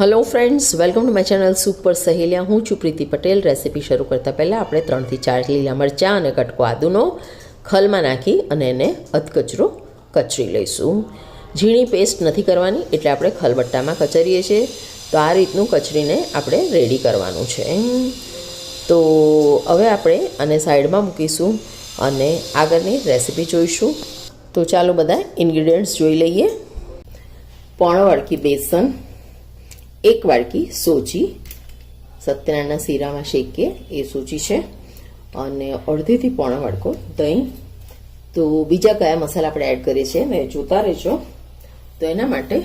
Hello friends welcome to my channel super Saheliya હું છું પ્રીતિ Patel. Recipe શરૂ કરતાં પહેલાં આપણે ત્રણથી ચાર લીલા મરચાં અને કટકો આદુનો ખલમાં નાખી અને એને અધકચરો કચરી લઈશું. ઝીણી પેસ્ટ નથી કરવાની, એટલે આપણે ખલબટ્ટામાં કચરીએ છીએ. તો આ રીતનું કચરીને આપણે રેડી કરવાનું છે. તો હવે આપણે આને સાઈડમાં મૂકીશું અને આગળની રેસીપી જોઈશું. તો ચાલો બધા ઇન્ગ્રીડિયન્ટ્સ જોઈ લઈએ. પોણો વાડકી બેસન એક વાડકી સોજી, સત્યનારાયણના શીરામાં શેકીએ એ સોજી છે. અને અડધીથી પોણો વાડકો દહીં. તો બીજા કયા મસાલા આપણે એડ કરીએ છીએ? મેં જોતા રહેજો. તો એના માટે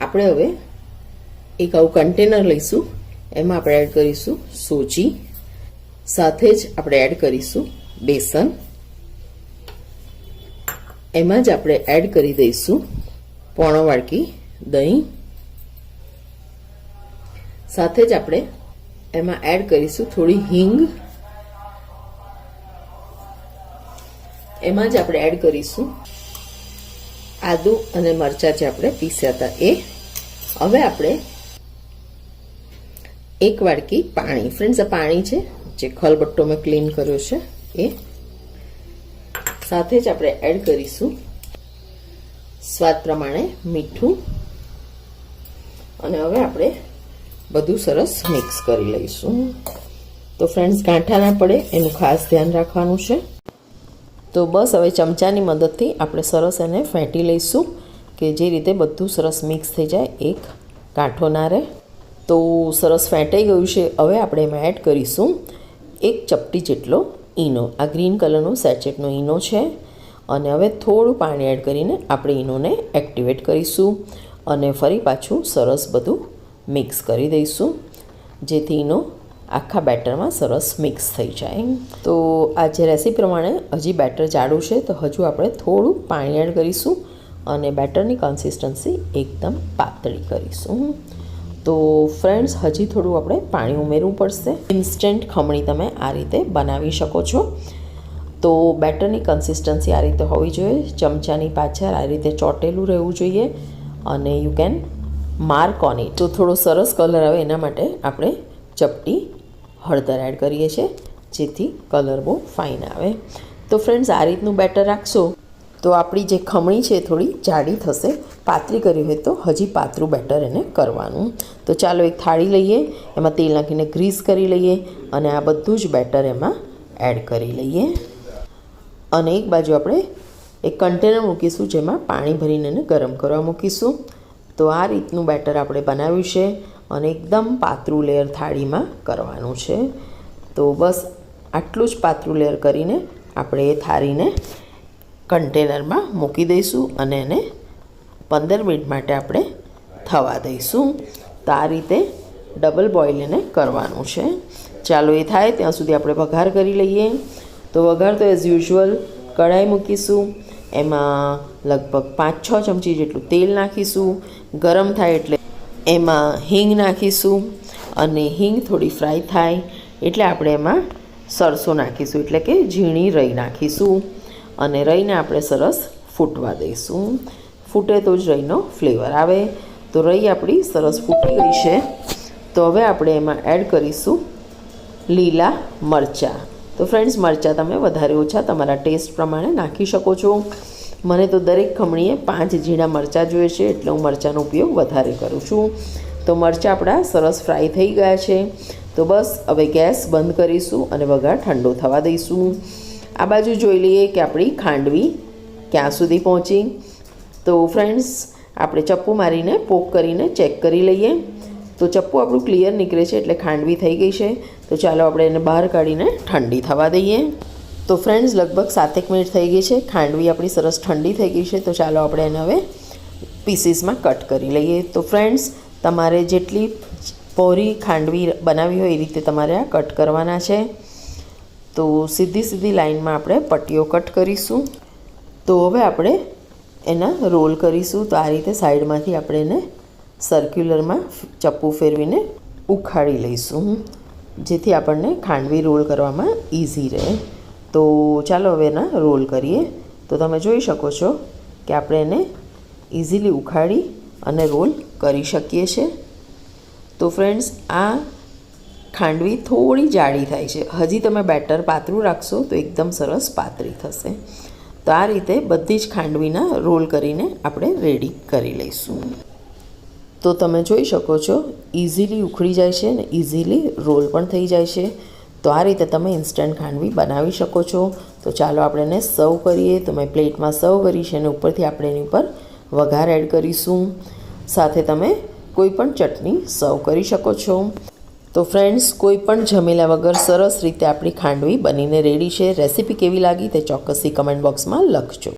આપણે હવે એક આવું કન્ટેનર લઈશું. એમાં આપણે એડ કરીશું સોજી. સાથે જ આપણે એડ કરીશું બેસન. એમાં જ આપણે એડ કરી દઈશું પોણો વાડકી દહીં. સાથે જ આપણે એમાં એડ કરીશું થોડી હિંગ. એમાં જ આપણે એડ કરીશું આદુ અને મરચાં જે આપણે પીસ્યા હતા એ. હવે આપણે એક વાડકી પાણી. ફ્રેન્ડ્સ આ પાણી છે, જે ખલબટ્ટો મેં ક્લીન કર્યો છે એ. સાથે જ આપણે એડ કરીશું સ્વાદ પ્રમાણે મીઠું. અને હવે આપણે બધું સરસ મિક્સ કરી લઈશું. તો ફ્રેન્ડ્સ ગાંઠા ના પડે, એનું ખાસ ધ્યાન રાખવાનું છે. તો બસ હવે ચમચાની મદદથી આપણે સરસ એને ફેંટી લઈશું કે જે રીતે બધું સરસ મિક્સ થઈ જાય, એક ગાંઠો ના રહે. તો સરસ ફેંટાઈ ગયું છે, હવે આપણે એમાં એડ કરીશું એક ચપટી જેટલો ઈનો. આ ગ્રીન કલરનો સેચેટનો ઈનો છે. અને હવે થોડું પાણી એડ કરીને આપણે ઈનોને એક્ટિવેટ કરીશું. અને ફરી પાછું સરસ બધું મિક્સ કરી દઈશું. જેથી એનો આખા બેટરમાં સરસ મિક્સ થઈ જાય તો આ જે રેસીપી પ્રમાણે હજી બેટર જાડું છે, તો હજુ આપણે થોડું પાણી એડ કરીશું અને બેટરની કન્સિસ્ટન્સી એકદમ પાતળી કરીશું. તો ફ્રેન્ડ્સ હજી થોડું આપણે પાણી ઉમેરવું પડશે. ઇન્સ્ટન્ટ ખમણી તમે આ રીતે બનાવી શકો છો. તો બેટરની કન્સિસ્ટન્સી આ રીતે હોવી જોઈએ. ચમચાની પાછળ આ રીતે ચોટેલું રહેવું જોઈએ અને you can mark on. It તો થોડો સરસ કલર આવે એના માટે આપણે ચપટી હળદર એડ કરીએ છીએ, જેથી કલર બહુ ફાઇન આવે. તો ફ્રેન્ડ્સ આ રીતનું બેટર રાખશો તો આપણી જે ખમણી છે થોડી જાડી થશે. પાતળી કરી હોય તો હજી પાતળું બેટર એને કરવાનું. તો ચાલો એક થાળી લઈએ, એમાં તેલ નાખીને ગ્રીસ કરી લઈએ અને આ બધું જ બેટર એમાં એડ કરી લઈએ. અને એક બાજુ આપણે એક કન્ટેનર મૂકીશું જેમાં પાણી ભરીને એને ગરમ કરવા મૂકીશું. તો આ રીતનું બેટર આપણે બનાવ્યું છે અને એકદમ પાતળું લેયર થાળીમાં કરવાનું છે. તો બસ આટલું જ પાતળું લેયર કરીને આપણે એ થાળીને કન્ટેનરમાં મૂકી દઈશું અને એને પંદર મિનિટ માટે આપણે થવા દઈશું. તો આ રીતે ડબલ બોઇલ એને કરવાનું છે. ચાલો એ થાય, ત્યાં સુધી આપણે વઘાર કરી લઈએ. તો વઘાર તો એઝ યુઝ્યુઅલ કઢાઈ મૂકીશું. એમાં લગભગ પાંચ, છ ચમચી જેટલું તેલ નાખીશું, ગરમ થાય એટલે એમાં હિંગ નાખીશું અને હિંગ થોડી ફ્રાય થાય એટલે આપણે એમાં સરસો નાખીશું, એટલે કે ઝીણી રઈ નાખીશું અને રઈને આપણે સરસ ફૂટવા દઈશું. ફૂટે તો જ રઈનો ફ્લેવર આવે. તો રઈ આપણી સરસ ફૂટી ગઈ છે. તો હવે આપણે એમાં એડ કરીશું લીલા મરચાં. તો ફ્રેન્ડ્સ મરચાં તમે વધારે ઓછા તમારા ટેસ્ટ પ્રમાણે નાખી શકો છો. મને તો દરેક ખમણીએ પાંચ ઝીણા મરચાં જોઈએ છે, એટલે હું મરચાંનો ઉપયોગ વધારે કરું છું. તો મરચાં આપણા સરસ ફ્રાય થઈ ગયા છે. તો બસ, હવે ગેસ બંધ કરીશું અને વઘાર ઠંડો થવા દઈશું. આ બાજુ જોઈ લઈએ કે આપણી ખાંડવી ક્યાં સુધી પહોંચી. તો ફ્રેન્ડ્સ આપણે ચપ્પુ મારીને, પોક કરીને ચેક કરી લઈએ. તો ચપ્પુ આપણું ક્લિયર નીકળે છે એટલે ખાંડવી થઈ ગઈ છે. તો ચાલો આપણે એને બહાર કાઢીને ઠંડી થવા દઈએ. તો ફ્રેન્ડ્સ લગભગ સાતેક મિનિટ થઈ ગઈ છે. ખાંડવી આપણી સરસ ઠંડી થઈ ગઈ છે. તો ચાલો આપણે એને હવે પીસીસમાં કટ કરી લઈએ. તો ફ્રેન્ડ્સ તમારે જેટલી પોરી ખાંડવી બનાવી હોય એ રીતે તમારે આ કટ કરવાના છે. તો સીધી સીધી લાઈનમાં આપણે પટ્ટીઓ કટ કરીશું. તો હવે આપણે એના રોલ કરીશું. તો આ રીતે સાઈડમાંથી આપણે એને સર્ક્યુલરમાં ચપ્પુ ફેરવીને ઉખાડી લઈશું. જેથી આપણને ખાંડવી રોલ કરવામાં ઇઝી રહે. તો ચાલો હવે એના રોલ કરીએ. તો તમે જોઈ શકો છો કે આપણે એને ઇઝીલી ઉખાડી અને રોલ કરી શકીએ છીએ. તો ફ્રેન્ડ્સ આ ખાંડવી થોડી જાડી થાય છે. હજી તમે બેટર પાતળું રાખશો તો એકદમ સરસ પાતળી થશે. તો આ રીતે બધી જ ખાંડવીના રોલ કરીને આપણે રેડી કરી લઈશું. તો તમે જોઈ શકો છો ઇઝીલી ઉખડી જાય છે ને ઇઝીલી રોલ પણ થઈ જાય છે. તો આ રીતે તમે ઇન્સ્ટન્ટ ખાંડવી બનાવી શકો છો. તો ચાલો આપણે એને સર્વ કરીએ. તો મેં પ્લેટમાં સર્વ કરી છે અને ઉપરથી આપણે એની ઉપર વઘાર એડ કરીશું. સાથે તમે કોઈ પણ ચટણી સર્વ કરી શકો છો. તો ફ્રેન્ડ્સ કોઈ પણ જમેલા વગર સરસ રીતે આપણી ખાંડવી બનીને રેડી છે. રેસીપી કેવી લાગી તે ચોક્કસથી કમેન્ટ બોક્સમાં લખજો.